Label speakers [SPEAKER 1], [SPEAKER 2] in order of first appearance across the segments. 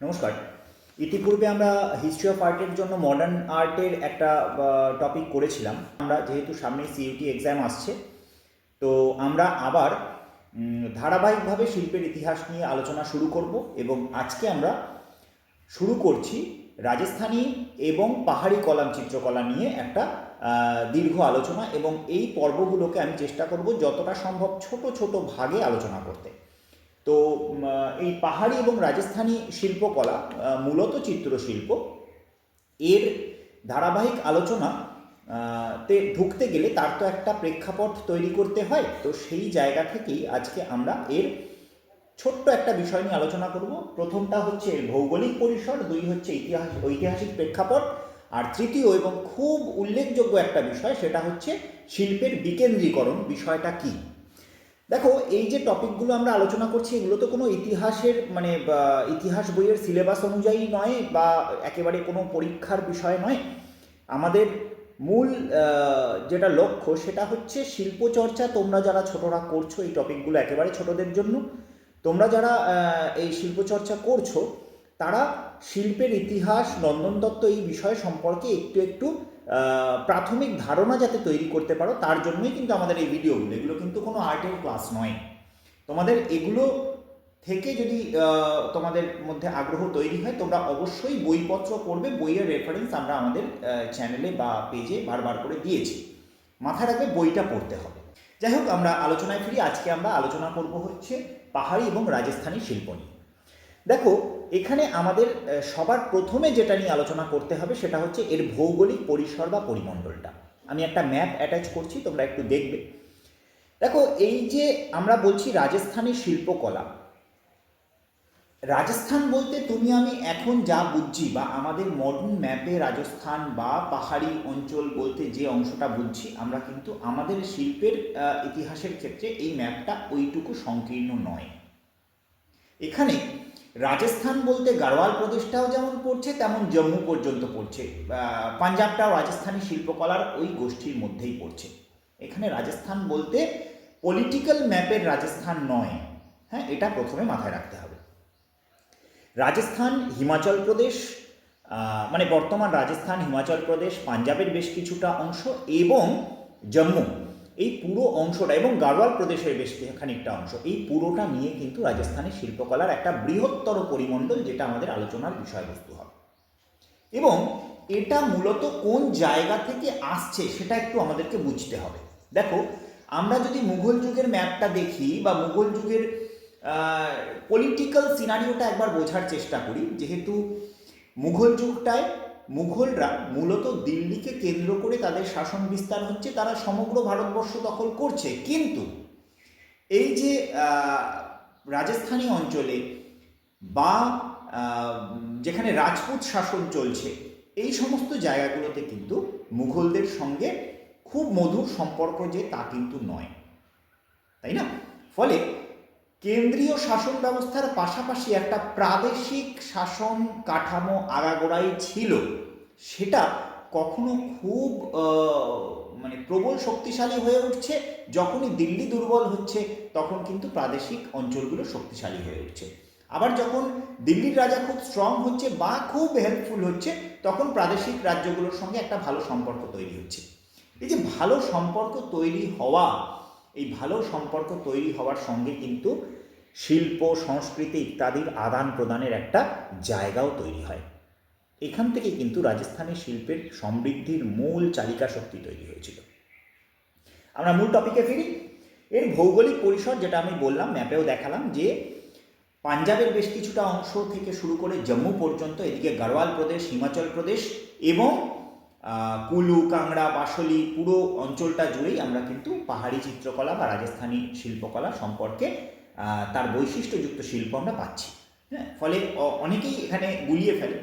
[SPEAKER 1] নমস্কার। ইতিপূর্বে আমরা হিস্ট্রি অফ আর্টের জন্য মডার্ন আর্টের একটা টপিক করেছিলাম। আমরা যেহেতু সামনে সিইউটি এক্সাম আসছে, তো আমরা আবার ধারাবাহিকভাবে শিল্পের ইতিহাস নিয়ে আলোচনা শুরু করব এবং আজকে আমরা শুরু করছি রাজস্থানী এবং পাহাড়ি কলাম চিত্রকলা নিয়ে একটা দীর্ঘ আলোচনা এবং এই পর্বগুলোকে আমি চেষ্টা করব যতটা সম্ভব ছোট ছোট ভাগে আলোচনা করতে। তো এই পাহাড়ি এবং রাজস্থানী শিল্পকলা মূলত চিত্রশিল্প, এর ধারাবাহিক আলোচনা তে ঢুকতে গেলে তার তো একটা প্রেক্ষাপট তৈরি করতে হয়। তো সেই জায়গা থেকেই আজকে আমরা এর ছোট্ট একটা বিষয় নিয়ে আলোচনা করব। প্রথমটা হচ্ছে ভৌগোলিক পরিসর, দুই হচ্ছে ইতিহাস, ঐতিহাসিক প্রেক্ষাপট, আর তৃতীয় এবং খুব উল্লেখযোগ্য একটা বিষয়, সেটা হচ্ছে শিল্পের বিকেন্দ্রীকরণ, বিষয়টা কী? দেখো, এই যে টপিকগুলো আমরা আলোচনা করছি, এগুলো তো কোনো ইতিহাসের মানে ইতিহাস বইয়ের সিলেবাস অনুযায়ী নয় বা একেবারে কোনো পরীক্ষার বিষয় নয়। আমাদের মূল যেটা লক্ষ্য সেটা হচ্ছে শিল্পচর্চা। তোমরা যারা ছোটরা করছ এই টপিকগুলো একেবারে ছোটদের জন্য। তোমরা যারা এই শিল্পচর্চা করছ, তারা শিল্পের ইতিহাস, নন্দন দত্ত এই বিষয় সম্পর্কে একটু একটু প্রাথমিক ধারণা যাতে তৈরি করতে পারো, তার জন্যই কিন্তু আমাদের এই ভিডিওগুলো। এগুলো কিন্তু কোনো আর্টের ক্লাস নয়। তোমাদের এগুলো থেকে যদি তোমাদের মধ্যে আগ্রহ তৈরি হয়, তোমরা অবশ্যই বইপত্র পড়বে, বইয়ের রেফারেন্স আমরা আমাদের চ্যানেলে বা পেজে বারবার করে দিয়েছি। মাথায় রাখবে বইটা পড়তে হবে। যাই হোক, আমরা আলোচনায় ফিরি। আজকে আমরা আলোচনা করব হচ্ছে পাহাড়ি এবং রাজস্থানী শিল্প নিয়ে। দেখো এখানে আমাদের সবার প্রথমে যেটা নিয়ে আলোচনা করতে হবে সেটা হচ্ছে এর ভৌগোলিক পরিসর বা পরিমণ্ডলটা। আমি একটা ম্যাপ অ্যাটাচ করছি, তোমরা একটু দেখবে। দেখো, এই যে আমরা বলছি রাজস্থানের শিল্পকলা, রাজস্থান বলতে তুমি, আমি এখন যা বুঝছি বা আমাদের মডার্ন ম্যাপে রাজস্থান বা পাহাড়ি অঞ্চল বলতে যে অংশটা বুঝছি, আমরা কিন্তু আমাদের শিল্পের ইতিহাসের ক্ষেত্রে এই ম্যাপটা ওইটুকু সংকীর্ণ নয়। এখানে রাজস্থান বলতে গাড়োয়াল প্রদেশটাও যেমন পড়ছে, তেমন জম্মু পর্যন্ত পড়ছে। পাঞ্জাবটাও রাজস্থানী শিল্পকলার ওই গোষ্ঠীর মধ্যেই পড়ছে। এখানে রাজস্থান বলতে পলিটিক্যাল ম্যাপের রাজস্থান নয়। হ্যাঁ এটা প্রথমে মাথায় রাখতে হবে। রাজস্থান, হিমাচল প্রদেশ মানে বর্তমান রাজস্থান, হিমাচল প্রদেশ, পাঞ্জাবের বেশ কিছুটা অংশ এবং জম্মু। এই পুরো অংশটা এবং গাড়োয়াল প্রদেশের বেশ খানিকটা অংশ, এই পুরোটা নিয়ে কিন্তু রাজস্থানের শিল্পকলার একটা বৃহত্তর পরিমণ্ডল যেটা আমাদের আলোচনার বিষয়বস্তু হবে। এবং এটা মূলত কোন জায়গা থেকে আসছে সেটা একটু আমাদেরকে বুঝতে হবে। দেখো, আমরা যদি মুঘল যুগের ম্যাপটা দেখি বা মুঘল যুগের পলিটিক্যাল সিনারিওটা একবার বোঝার চেষ্টা করি, যেহেতু মুঘল যুগটায় মুঘলরা মূলত দিল্লিকে কেন্দ্র করে তাদের শাসন বিস্তার হচ্ছে, তারা সমগ্র ভারতবর্ষ দখল করছে। কিন্তু এই যে রাজস্থানী অঞ্চলে বা যেখানে রাজপুত শাসন চলছে, এই সমস্ত জায়গাগুলোতে কিন্তু মুঘলদের সঙ্গে খুব মধুর সম্পর্ক যে তা কিন্তু নয়। তাই না? ফলে কেন্দ্রীয় শাসন ব্যবস্থার পাশাপাশি একটা প্রাদেশিক শাসন কাঠামো আগাগোড়াই ছিল, সেটা কখনো খুব মানে প্রবল শক্তিশালী হয়ে উঠছে। যখনই দিল্লি দুর্বল হচ্ছে, তখন কিন্তু প্রাদেশিক অঞ্চলগুলো শক্তিশালী হয়ে উঠছে। আবার যখন দিল্লির রাজা খুব স্ট্রং হচ্ছে বা খুব হেল্পফুল হচ্ছে, তখন প্রাদেশিক রাজ্যগুলোর সঙ্গে একটা ভালো সম্পর্ক তৈরি হচ্ছে। এই যে ভালো সম্পর্ক তৈরি হওয়া এই ভালো সম্পর্ক তৈরি হওয়ার সঙ্গে কিন্তু শিল্প, সংস্কৃতি ইত্যাদির আদান প্রদানের একটা জায়গাও তৈরি হয়। এখান থেকে কিন্তু রাজস্থানের শিল্পের সমৃদ্ধির মূল চালিকা শক্তি তৈরি হয়েছিল। আমরা মূল টপিকে ফিরি। এর ভৌগোলিক পরিসর যেটা আমি বললাম ম্যাপেও দেখালাম যে পাঞ্জাবের বেশ কিছুটা অংশ থেকে শুরু করে জম্মু পর্যন্ত, এদিকে গাড়োয়াল প্রদেশ, হিমাচল প্রদেশ এবং কুলু, কাংড়া, বাসলি, পুরো অঞ্চলটা জুড়েই আমরা কিন্তু পাহাড়ি চিত্রকলা বা রাজস্থানী শিল্পকলা সম্পর্কে তার বৈশিষ্ট্যযুক্ত শিল্প আমরা পাচ্ছি। হ্যাঁ ফলে অনেকেই এখানে গুলিয়ে ফেলে।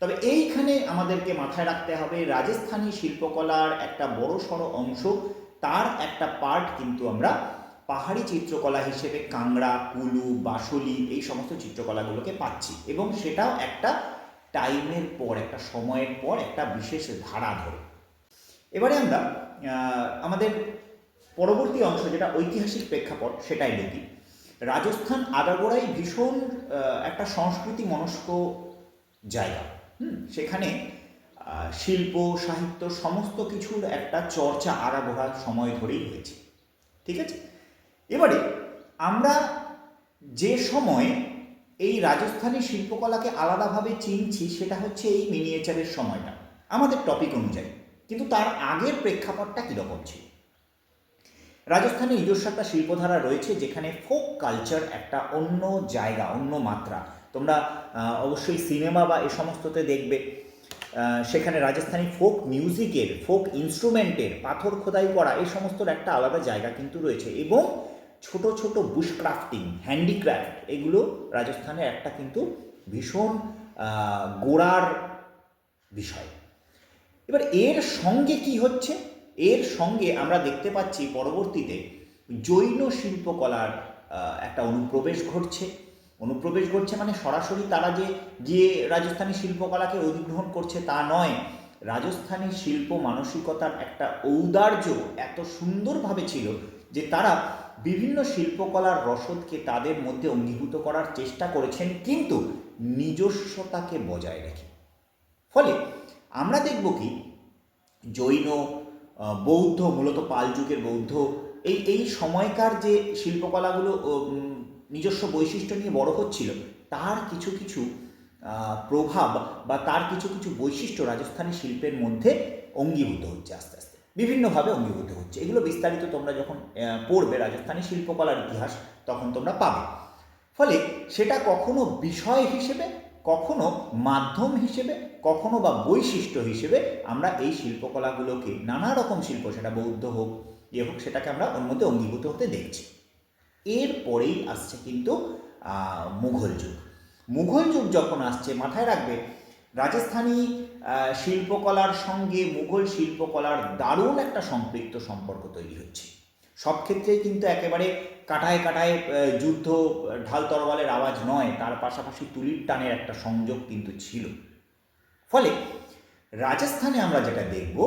[SPEAKER 1] তবে এইখানে আমাদেরকে মাথায় রাখতে হবে, রাজস্থানী শিল্পকলার একটা বড় সড়ো অংশ, তার একটা পার্ট কিন্তু আমরা পাহাড়ি চিত্রকলা হিসেবে কাংড়া, কুলু, বাসলি, এই সমস্ত চিত্রকলাগুলোকে পাচ্ছি। এবং সেটাও একটা টাইমের পর, একটা সময়ের পর একটা বিশেষ ধারা ধরে। এবারে আমরা আমাদের পরবর্তী অংশ, যেটা ঐতিহাসিক প্রেক্ষাপট, সেটাই দেখি। রাজস্থান, আগাগোড়াই ভীষণ একটা সংস্কৃতি মনস্ক জায়গা। হুম, সেখানে শিল্প, সাহিত্য সমস্ত কিছুর একটা চর্চা আগাগোড়া সময় ধরেই হয়েছে। ঠিক আছে? এবারে আমরা যে সময় এই রাজস্থানী শিল্পকলাকে আলাদাভাবে চিনছি, সেটা হচ্ছে এই মিনিয়েচারের সময়টা। আমাদের টপিক অনুযায়ী। কিন্তু তার আগের প্রেক্ষাপটটা কীরকম ছিল? রাজস্থানে নিজস্ব একটা শিল্পধারা রয়েছে, যেখানে ফোক কালচার একটা অন্য জায়গা, অন্য মাত্রা। তোমরা অবশ্যই সিনেমা বা এ সমস্ততে দেখবে। সেখানে রাজস্থানী ফোক মিউজিকের ফোক ইনস্ট্রুমেন্টের পাথর খোদাই করা এই সমস্তর একটা আলাদা জায়গা কিন্তু রয়েছে। এবং ছোট ছোট বুশক্রাফটিং হ্যান্ডিক্রাফট এগুলো রাজস্থানের একটা কিন্তু ভীষণ গোড়ার বিষয়। এবার এর সঙ্গে কি হচ্ছে? এর সঙ্গে আমরা দেখতে পাচ্ছি পরবর্তীতে জৈন শিল্পকলার একটা অনুপ্রবেশ ঘটছে। অনুপ্রবেশ ঘটছে মানে সরাসরি তারা যে গিয়ে রাজস্থানী শিল্পকলাকে অধিগ্রহণ করছে তা নয়। রাজস্থানী শিল্প মানসিকতার একটা ঔদার্য এত সুন্দরভাবে ছিল যে তারা বিভিন্ন শিল্পকলার রসদকে তাদের মধ্যে অঙ্গীভূত করার চেষ্টা করেছেন, কিন্তু নিজস্বতাকে বজায় রেখে। ফলে আমরা দেখব কি, জৈন বৌদ্ধ, মূলত পাল যুগের বৌদ্ধ, এই এই সময়কার যে শিল্পকলাগুলো নিজস্ব বৈশিষ্ট্য নিয়ে বড় হচ্ছিল, তার কিছু কিছু প্রভাব বা তার কিছু কিছু বৈশিষ্ট্য রাজস্থানী শিল্পের মধ্যে অঙ্গীভূত হচ্ছে আস্তে আস্তে। বিভিন্নভাবে অঙ্গীভূত হচ্ছে। এগুলো বিস্তারিত তোমরা যখন পড়বে রাজস্থানী শিল্পকলার ইতিহাস, তখন তোমরা পাবে। ফলে সেটা কখনো বিষয় হিসেবে, কখনো মাধ্যম হিসেবে, কখনো বা বৈশিষ্ট্য হিসেবে আমরা এই শিল্পকলাগুলোকে নানা রকম শিল্প, সেটা বৌদ্ধ হোক ইয়ে হোক, সেটাকে আমরা মধ্যে অঙ্গীভূত হতে দেখছি। এরপরেই আসছে কিন্তু মুঘল যুগ। মুঘল যুগ যখন আসছে, মাথায় রাখবে রাজস্থানী শিল্পকলার সঙ্গে মুঘল শিল্পকলার দারুণ একটা সম্পৃক্ত সম্পর্ক তৈরি হচ্ছে। সব ক্ষেত্রেই কিন্তু একেবারে কাটায় কাটায় যুদ্ধ, ঢাল তরবালের আওয়াজ নয়, তার পাশাপাশি তুলির টানের একটা সংযোগ কিন্তু ছিল। ফলে রাজস্থানে আমরা যেটা দেখব,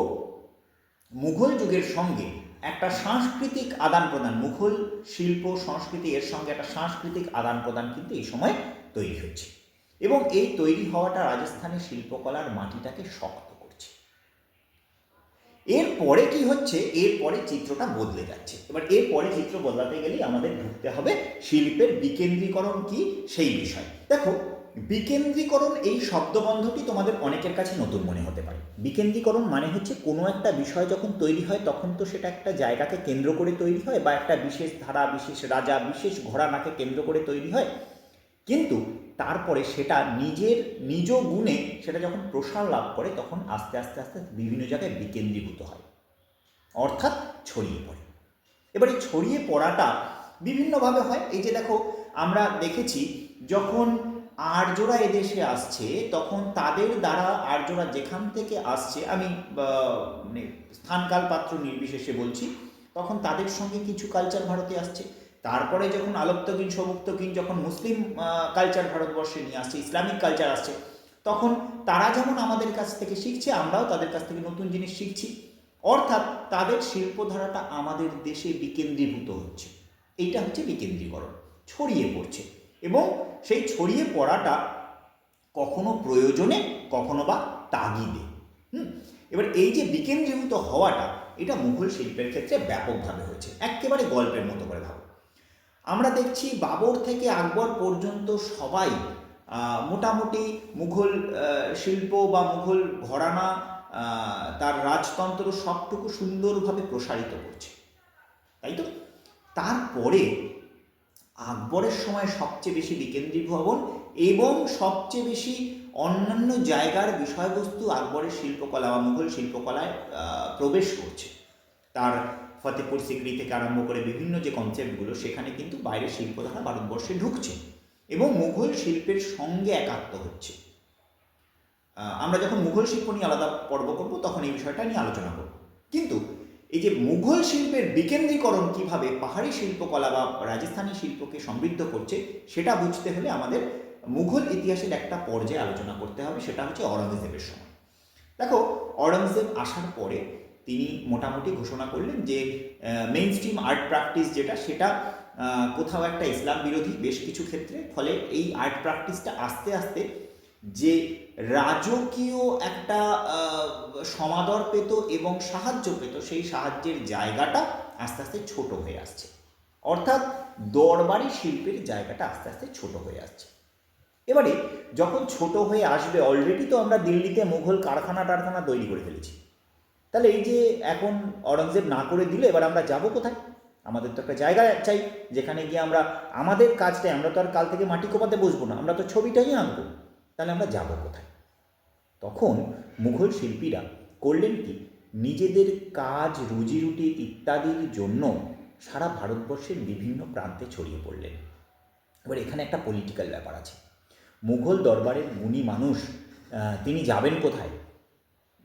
[SPEAKER 1] মুঘল যুগের সঙ্গে একটা সাংস্কৃতিক আদান প্রদান, মুঘল শিল্প, সংস্কৃতি, এর সঙ্গে একটা সাংস্কৃতিক আদান প্রদান কিন্তু এই সময় তৈরি হচ্ছে। এবং এই তৈরি হওয়াটা রাজস্থানের শিল্পকলার মাটিটাকে শক্ত করছে। এরপরে কি হচ্ছে? এরপরে চিত্রটা বদলে যাচ্ছে। এবার এরপরে চিত্র বদলাতে গেলেই আমাদের ঢুকতে হবে শিল্পের বিকেন্দ্রীকরণ কি? সেই বিষয়। দেখো, বিকেন্দ্রীকরণ এই শব্দবন্ধটি তোমাদের অনেকের কাছে নতুন মনে হতে পারে। বিকেন্দ্রীকরণ মানে হচ্ছে কোনো একটা বিষয় যখন তৈরি হয়, তখন তো সেটা একটা জায়গাকে কেন্দ্র করে তৈরি হয় বা একটা বিশেষ ধারা, বিশেষ রাজা, বিশেষ ঘোড়ানাকে কেন্দ্র করে তৈরি হয়। কিন্তু তারপরে সেটা নিজের নিজ গুণে সেটা যখন প্রসার লাভ করে, তখন আস্তে আস্তে আস্তে বিভিন্ন জায়গায় বিকেন্দ্রীভূত হয়, অর্থাৎ ছড়িয়ে পড়ে। এবারে ছড়িয়ে পড়াটা বিভিন্নভাবে হয়। এই যে দেখো, আমরা দেখেছি যখন আর্যরা এদেশে আসছে, তখন তাদের দ্বারা আর্যরা যেখান থেকে আসছে, আমি মানে স্থানকাল পাত্র নির্বিশেষে বলছি, তখন তাদের সঙ্গে কিছু কালচার ভারতে আসছে। তারপরে যখন আলোক্তকিন সমুক্তকিন যখন মুসলিম কালচার ভারতবর্ষে নিয়ে আসছে, ইসলামিক কালচার আসছে, তখন তারা যেমন আমাদের কাছ থেকে শিখছে, আমরাও তাদের কাছ থেকে নতুন জিনিস শিখছি। অর্থাৎ তাদের শিল্পধারাটা আমাদের দেশে বিকেন্দ্রীভূত হচ্ছে। এইটা হচ্ছে বিকেন্দ্রীকরণ, ছড়িয়ে পড়ছে। এবং সেই ছড়িয়ে পড়াটা কখনো প্রয়োজনে, কখনো বা তাগিদে। হুম? এবার এই যে বিকেন্দ্রীভূত হওয়াটা, এটা মুঘল শিল্পের ক্ষেত্রে ব্যাপকভাবে হয়েছে। একেবারে গল্পের মতো করে ভাবো। আমরা দেখছি বাবর থেকে আকবর পর্যন্ত সবাই মোটামুটি মুঘল শিল্প বা মুঘল ঘরানা তার রাজতন্ত্র সবটুকু সুন্দরভাবে প্রসারিত করছে। তাই তো? তারপরে আকবরের সময় সবচেয়ে বেশি বিকেন্দ্রীভবন এবং সবচেয়ে বেশি অন্যান্য জায়গার বিষয়বস্তু আকবরের শিল্পকলা বা মুঘল শিল্পকলায় প্রবেশ করছে। তার ফতেপুর সিকরি থেকে আরম্ভ করে বিভিন্ন যে কনসেপ্টগুলো সেখানে কিন্তু বাইরের শিল্পধারা ভারতবর্ষে ঢুকছে এবং মুঘল শিল্পের সঙ্গে একাত্ম হচ্ছে। আমরা যখন মুঘল শিল্প নিয়ে আলাদা পর্ব করব, তখন এই বিষয়টা নিয়ে আলোচনা করব। কিন্তু এই যে মুঘল শিল্পের বিকেন্দ্রীকরণ কীভাবে পাহাড়ি শিল্পকলা বা রাজস্থানী শিল্পকে সমৃদ্ধ করছে, সেটা বুঝতে হলে আমাদের মুঘল ইতিহাসের একটা পর্যায়ে আলোচনা করতে হবে, সেটা হচ্ছে অরঙ্গজেবের সময়। দেখো অরঙ্গজেব আসার পরে তিনি মোটামুটি ঘোষণা করলেন যে মেইন স্ট্রিম আর্ট প্র্যাকটিস যেটা, সেটা কোথাও একটা ইসলাম বিরোধী বেশ কিছু ক্ষেত্রে, ফলে এই আর্ট প্র্যাকটিসটা আস্তে আস্তে যে রাজকীয় একটা সমাদর পেত এবং সাহায্য পেত, সেই সাহায্যের জায়গাটা আস্তে আস্তে ছোট হয়ে আসছে। অর্থাৎ দরবারি শিল্পের জায়গাটা আস্তে আস্তে ছোট হয়ে আসছে। এবারে, যখন ছোট হয়ে আসবে অলরেডি তো আমরা দিল্লিতে মুঘল কারখানা টারখানা তৈরি করে ফেলেছি। তাহলে এই যে এখন অরঙ্গজেব না করে দিলে, এবার আমরা যাব কোথায়? আমাদের তো একটা জায়গা চাই, যেখানে গিয়ে আমরা, আমাদের কাজটাই, আমরা তো আর কাল থেকে মাটি কোপাতে বসবো না, আমরা তো ছবিটাই আঁকবো। তাহলে আমরা যাব কোথায়? তখন মুঘল শিল্পীরা করলেন কি? নিজেদের কাজ, রুজিরুটি ইত্যাদির জন্য সারা ভারতবর্ষের বিভিন্ন প্রান্তে ছড়িয়ে পড়লেন। এবার এখানে একটা পলিটিক্যাল ব্যাপার আছে। মুঘল দরবারের গুণী মানুষ তিনি যাবেন কোথায়?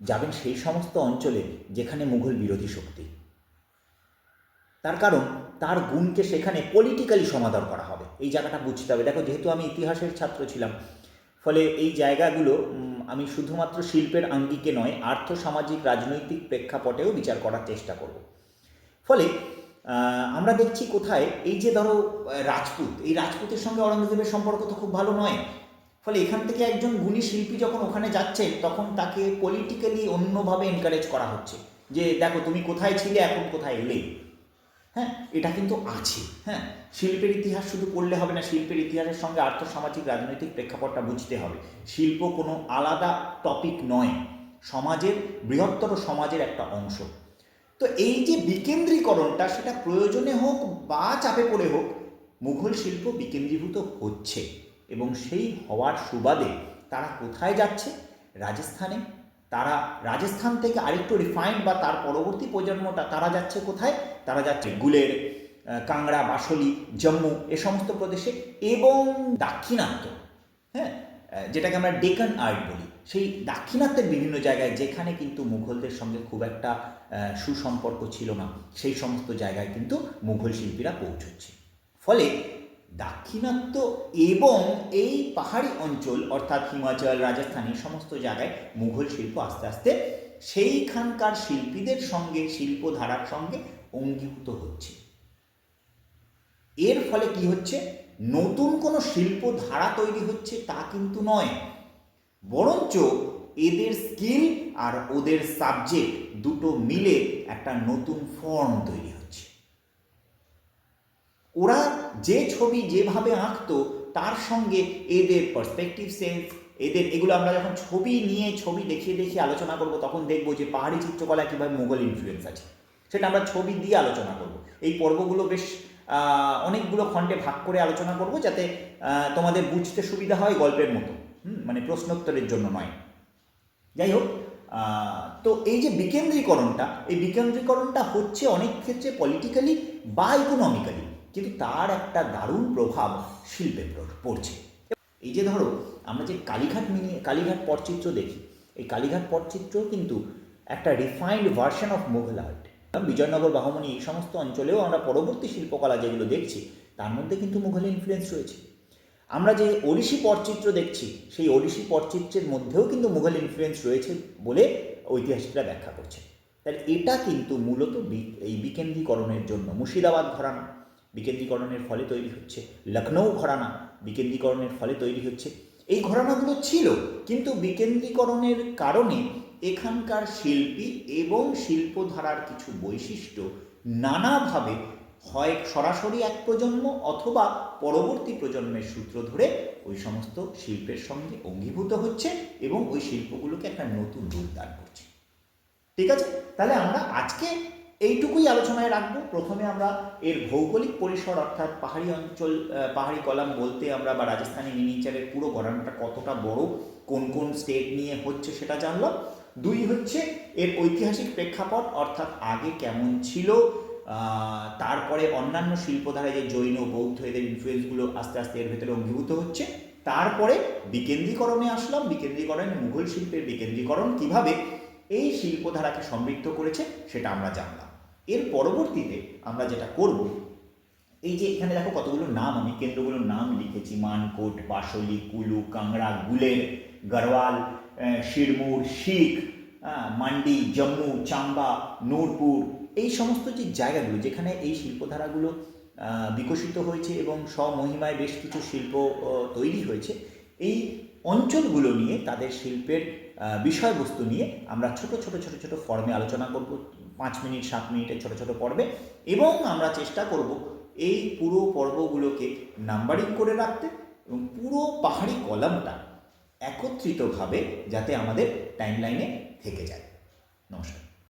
[SPEAKER 1] যাবেন সেই সমস্ত অঞ্চলে যেখানে মুঘল বিরোধী শক্তি। তার কারণ, তার গুণকে সেখানে পলিটিক্যালি সমাদর করা হবে। এই জায়গাটা বুঝতে হবে। দেখো, যেহেতু আমি ইতিহাসের ছাত্র ছিলাম, ফলে এই জায়গাগুলো আমি শুধুমাত্র শিল্পের আঙ্গিকে নয়, আর্থ, সামাজিক, রাজনৈতিক প্রেক্ষাপটেও বিচার করার চেষ্টা করব। ফলে আমরা দেখছি কোথায়, এই যে ধরো রাজপুত, এই রাজপুতের সঙ্গে অরঙ্গজেবের সম্পর্ক তো খুব ভালো নয়। ফলে এখান থেকে একজন গুণী শিল্পী যখন ওখানে যাচ্ছেন তখন তাকে পলিটিক্যালি অন্যভাবে এনকারেজ করা হচ্ছে। যে দেখো, তুমি কোথায় ছিলে, এখন কোথায় এলে? হ্যাঁ এটা কিন্তু আছে। হ্যাঁ শিল্পের ইতিহাস শুধু পড়লে হবে না, শিল্পের ইতিহাসের সঙ্গে আর্থসামাজিক রাজনৈতিক প্রেক্ষাপটটা বুঝতে হবে। শিল্প কোনো আলাদা টপিক নয়, সমাজের বৃহত্তর সমাজের একটা অংশ। তো এই যে বিকেন্দ্রীকরণটা, সেটা প্রয়োজনে হোক বা চাপে পড়ে হোক, মুঘল শিল্প বিকেন্দ্রীভূত হচ্ছে। এবং সেই হওয়ার সুবাদে তারা কোথায় যাচ্ছে? রাজস্থানে। তারা রাজস্থান থেকে আরেকটু রিফাইন্ড বা তার পরবর্তী প্রজন্মটা তারা যাচ্ছে কোথায়? তারা যাচ্ছে গুলের কাংড়া বাসলি, জম্মু এ সমস্ত প্রদেশে এবং দাক্ষিণাত্য। হ্যাঁ? যেটাকে আমরা ডেকান আর্ট বলি। সেই দাক্ষিণাত্যের বিভিন্ন জায়গায় যেখানে কিন্তু মুঘলদের সঙ্গে খুব একটা সুসম্পর্ক ছিল না। সেই সমস্ত জায়গায় কিন্তু মুঘল শিল্পীরা পৌঁছচ্ছে। ফলে দাক্ষিণাত্য এবং এই পাহাড়ি অঞ্চল, অর্থাৎ হিমাচল, রাজস্থান, এই সমস্ত জায়গায় মুঘল শিল্প আস্তে আস্তে সেইখানকার শিল্পীদের সঙ্গে, শিল্পধারার সঙ্গে অঙ্গীভূত হচ্ছে। এর ফলে কি হচ্ছে? নতুন কোনো শিল্প ধারা তৈরি হচ্ছে তা কিন্তু নয়। বরঞ্চ এদের স্কিল আর ওদের সাবজেক্ট দুটো মিলে একটা নতুন ফর্ম তৈরি ওরা যে ছবি যেভাবে আঁকতো তার সঙ্গে এদের পার্সপেক্টিভ সেন্স এদের এগুলো আমরা যখন ছবি নিয়ে ছবি দেখিয়ে দেখিয়ে আলোচনা করব তখন দেখব যে পাহাড়ি চিত্রকলায় কীভাবে মোগল ইনফ্লুয়েন্স আছে। সেটা আমরা ছবি দিয়ে আলোচনা করব। এই পর্বগুলো বেশ অনেকগুলো খণ্ডে ভাগ করে আলোচনা করব যাতে তোমাদের বুঝতে সুবিধা হয় গল্পের মতো। হুম, মানে প্রশ্নোত্তরের জন্য নয়। যাই হোক তো এই যে বিকেন্দ্রীকরণটা এই বিকেন্দ্রীকরণটা হচ্ছে অনেক ক্ষেত্রে পলিটিক্যালি বা ইকোনমিক্যালি কিন্তু তার একটা দারুণ প্রভাব শিল্পে পড়ছে। এই যে ধরো, আমরা যে কালীঘাট মিনি, কালীঘাট পটচিত্র দেখি, এই কালীঘাট পটচিত্র কিন্তু একটা refined version of Mughal art Vijayanagara Bahmani এই সমস্ত অঞ্চলেও আমরা পরবর্তী শিল্পকলা যেগুলো দেখছি, তার মধ্যে কিন্তু মুঘল ইনফ্লুয়েন্স রয়েছে। আমরা যে ওড়িশি পটচিত্র দেখছি, সেই ওড়িশি পটচিত্রের মধ্যেও কিন্তু মুঘল ইনফ্লুয়েন্স রয়েছে বলে ঐতিহাসিকরা ব্যাখ্যা করছে। তাহলে এটা কিন্তু মূলত এই বিকেন্দ্রীকরণের জন্য মুর্শিদাবাদ ঘরানা। বিকেন্দ্রীকরণের ফলে তৈরি হচ্ছে লখনৌ ঘরানা, বিকেন্দ্রীকরণের ফলে তৈরি হচ্ছে। এই ঘরানাগুলো ছিল, কিন্তু বিকেন্দ্রীকরণের কারণে এখানকার শিল্পী এবং শিল্পধারার কিছু বৈশিষ্ট্য নানাভাবে হয় সরাসরি এক প্রজন্ম অথবা পরবর্তী প্রজন্মের সূত্র ধরে ওই সমস্ত শিল্পের সঙ্গে অঙ্গীভূত হচ্ছে এবং ওই শিল্পগুলোকে একটা নতুন রূপ দান করছে। ঠিক আছে? তাহলে আমরা আজকে এইটুকুই আলোচনায় রাখব। প্রথমে আমরা এর ভৌগোলিক পরিসর অর্থাৎ পাহাড়ি অঞ্চল পাহাড়ি কলাম বলতে আমরা বা রাজস্থানী মিনিচারের পুরো গড়ানোটা কতটা বড়, কোন কোন স্টেট নিয়ে হচ্ছে সেটা জানলাম। দুই হচ্ছে এর ঐতিহাসিক প্রেক্ষাপট অর্থাৎ আগে কেমন ছিল তারপরে অন্যান্য শিল্পধারায় যে জৈন, বৌদ্ধ এদের ইনফ্লুয়েন্সগুলো আস্তে আস্তে এর ভেতরে অঙ্গীভূত হচ্ছে। তারপরে বিকেন্দ্রীকরণে আসলাম। বিকেন্দ্রীকরণে, মুঘল শিল্পের বিকেন্দ্রীকরণ। কীভাবে? এই শিল্পধারাকে সমৃদ্ধ করেছে সেটা আমরা জানলাম। এর পরবর্তীতে আমরা যেটা করব, এই যে এখানে দেখো কতগুলো নাম, আমি কেন্দ্রগুলোর নাম লিখেছি। মানকোট, বাসলি, কুলু, কাংড়া, গুলের গড়ওয়াল শিরমুর, শিখ মান্ডি, জম্মু, চাম্বা, নূরপুর, এই সমস্ত যে জায়গাগুলো যেখানে এই শিল্পধারাগুলো বিকশিত হয়েছে এবং স্বমহিমায় বেশ কিছু শিল্প তৈরি হয়েছে, এই অঞ্চলগুলো নিয়ে তাদের শিল্পের বিষয়বস্তু নিয়ে আমরা ছোট ছোট ছোট ছোট ফর্মে আলোচনা করব। পাঁচ মিনিট, সাত মিনিটের ছোট ছোট পর্বে এবং আমরা চেষ্টা করব এই পুরো পর্বগুলোকে নাম্বারিং করে রাখতে এবং পুরো পাহাড়ি কলামটা একত্রিতভাবে যাতে আমাদের টাইমলাইনে থেকে যায়। নমস্কার।